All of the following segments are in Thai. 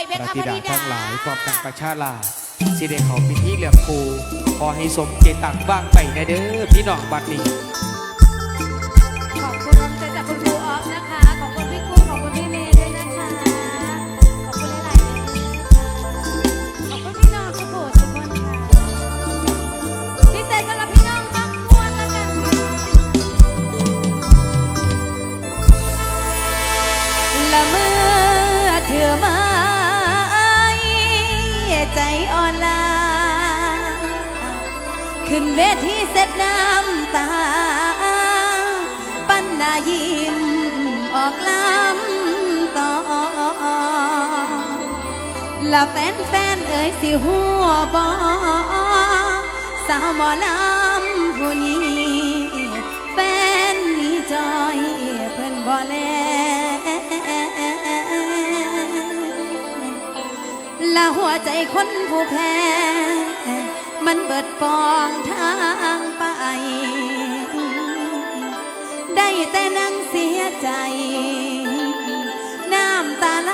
อยเพพคะระพธิดาทั้งหลายพร้อมทั้งประชาลาสิเดเขาพิธีเหลือครูขอให้สมเจตังบ้างไปนะเด้อพี่น้องบัดนี้ ขึ้นเวทีเสร็จน้ำตา ปันนายิ้มออกลำต่อละแฟนแฟนๆเอ่ยสิหัวบอสาวหมอลำผู้นี้แฟนนี่จอยเพิ่นบ่แลละหัวใจคนผู้แพ้ มันเบิดปองทางไป ได้แต่นั่งเสียใจ น้ำตาไหล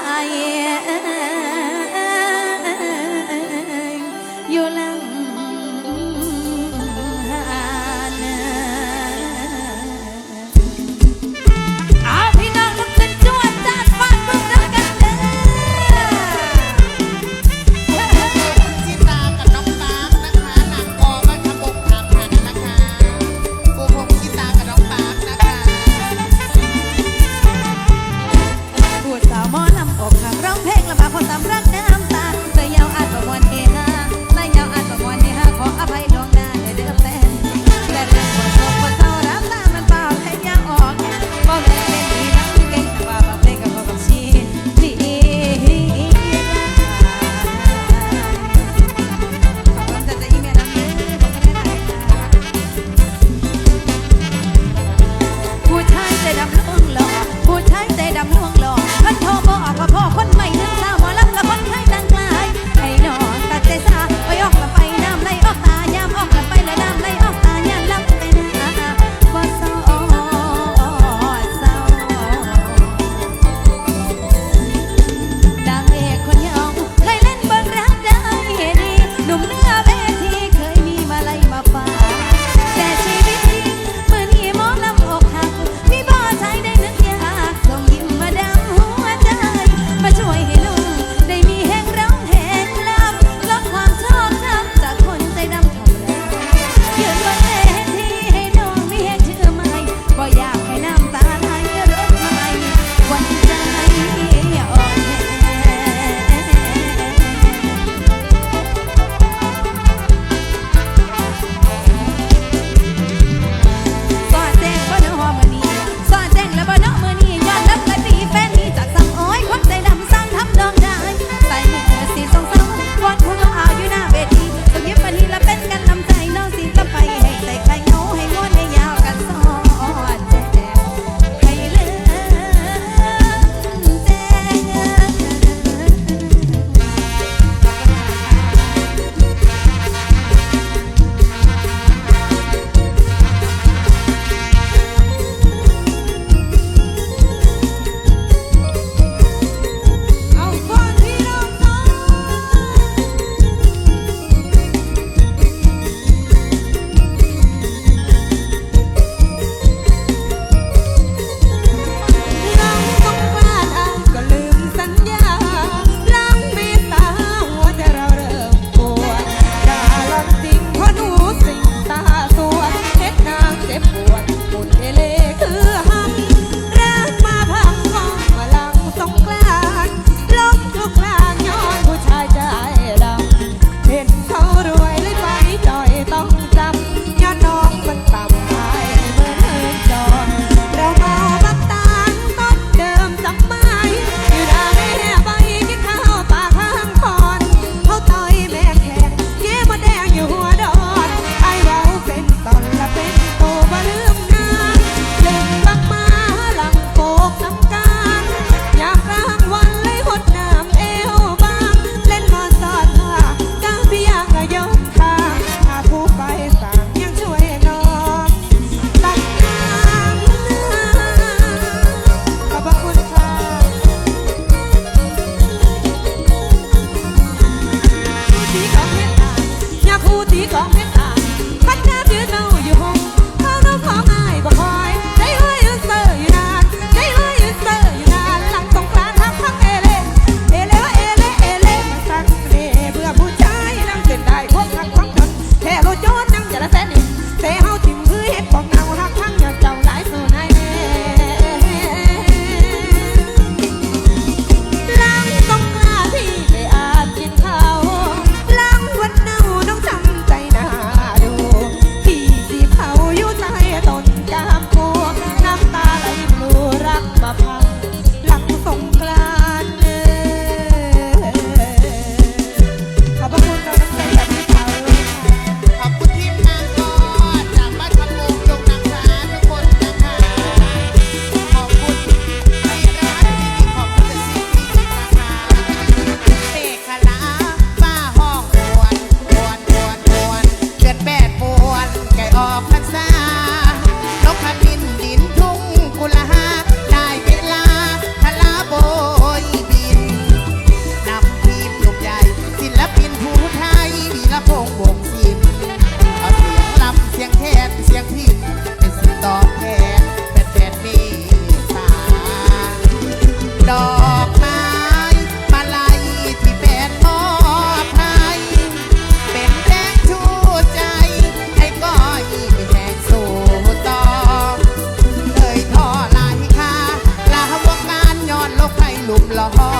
ลุม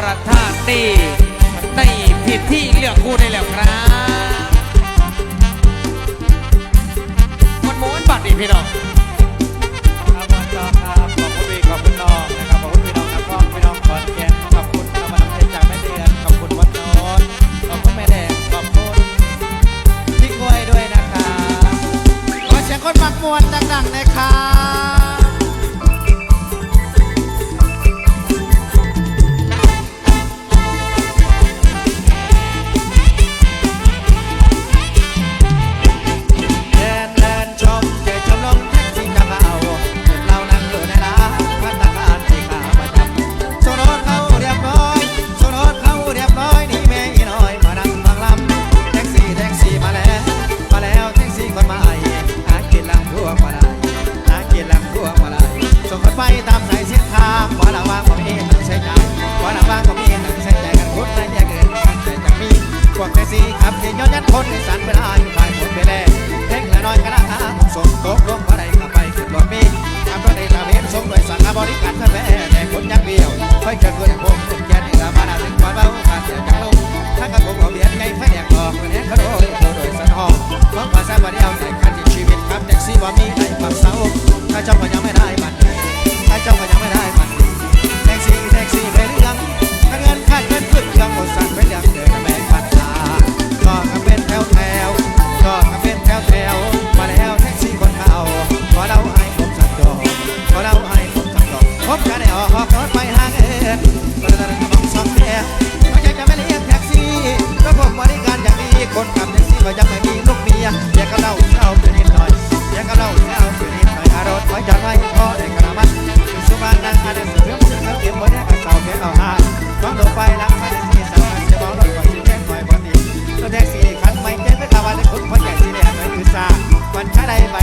ประธานดีในผิดที่เลือกคู่ได้แล้วครับมันม้วนบัตรดิพี่น้องครับจอครับขอบคุณพี่ขอบคุณน้องนะครับขอบคุณพี่น้องนะพ่อพี่น้องขอนแก่นขอบคุณน้ำมันน้ำใจจากแม่เดือนขอบคุณวัดโนนขอบคุณแม่แดงขอบคุณพี่กล้วยด้วยนะครับขอเชียงคนปักมวนดังๆนะครับ เขาถ้าเจ้าก็ยังไม่ได้มันถ้าจ้าก็ยังไม่ได้มันแท็กซี่แท็กซี่เป็นยังถ้างินขาดเงินขึ้เครื่องหมดสั่นเป็นยัเดินแบกปัญหาก็กำเป็นแถวแถวก็กำเป็นแถวแถวมาแล้วแท็กซี่คนเขาขอเราให้ผมสักดอกขเราให้ผมสักดอผมจะได้ออกรถไปหางเอ็นมาตระบังสองแก่ไม่ใช่จะไม่เรียแท็กซี่แล้ผมบริการอย่างนี้คนขับแท็กซี่ก็ยังไม่มีลูกเมียเดี๋ก็เล่า งจากว่าพ่อได้กระมันสุวรรณอาเดสเพื่อมุ่งเขาเก็บไว้ได้กับสาเพชรเอาหาน้องลงไปล้างไม่ได้ที่สามจะมองลงก่อนสิแค่หน่อยบอดีตัวดงสีคันไม่เจ็บเป็นตะวันเลยคุณพ่อใหญ่สีแดงไม่คือซาวันชาใดใบ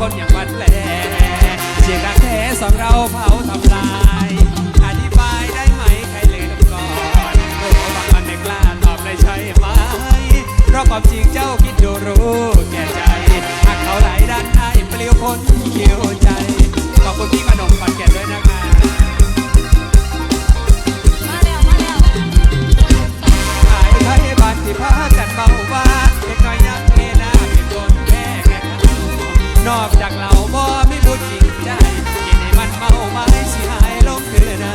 คนอย่างมันแหลเสียงแท้สองเราเผาทำลาย อธิบายได้ไหมใครเลืมก่อนโอ้บางมันไม่กล้าตอบได้ใช่ไหมเพราะความจริงเจ้าคิดดูรู้แก่ใจหากเขาไหลด้านในเปลี่ยวพ้นเขียวใจ ขอบคุณพี่ขนมปันแก่ด้วยนะคะขายไทยบ้านที่พากันเบาบาง นอกจากเราบ่มีผู้จริงใจกินให้มันเมามาให้สิหายลงเถือนา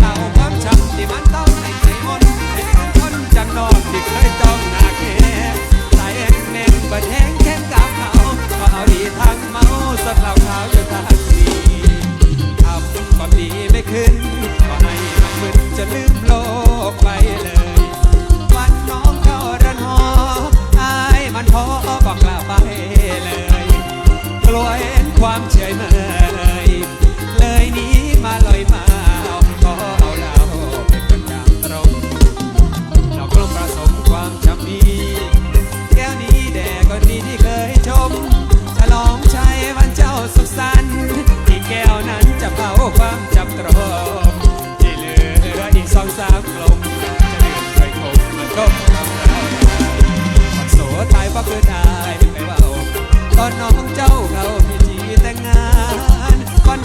เอาความช้ำที่มันต้องให้ใจมนให้คนจากนอกที่เคยจ้องหนักแหงใส่แหงเน่นบะแหงแข้งกับเขาก็เอาดีทางเมาสดเหล่าขาวอยู่ตา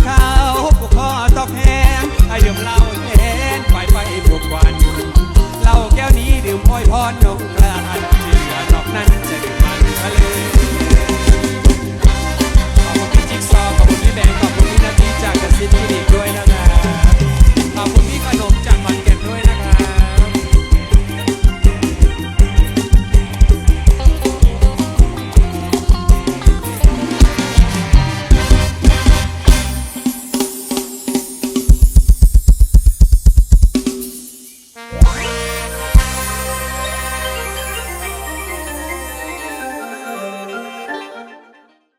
เขาปลุกคอตอกแหงอดื่มเหล้าแทนไปไปทุกวันเหล้าแก้วนี้ดื่มพอยพรนกกระอันเหลือนอกนั้นจะดื่มมันทะเลขอบคุณพี่จิ๊กซอขอบคุณพี่แบงค์ขอบคุณพี่นาทีจากกระซิบที่ดีด้วยนะครับ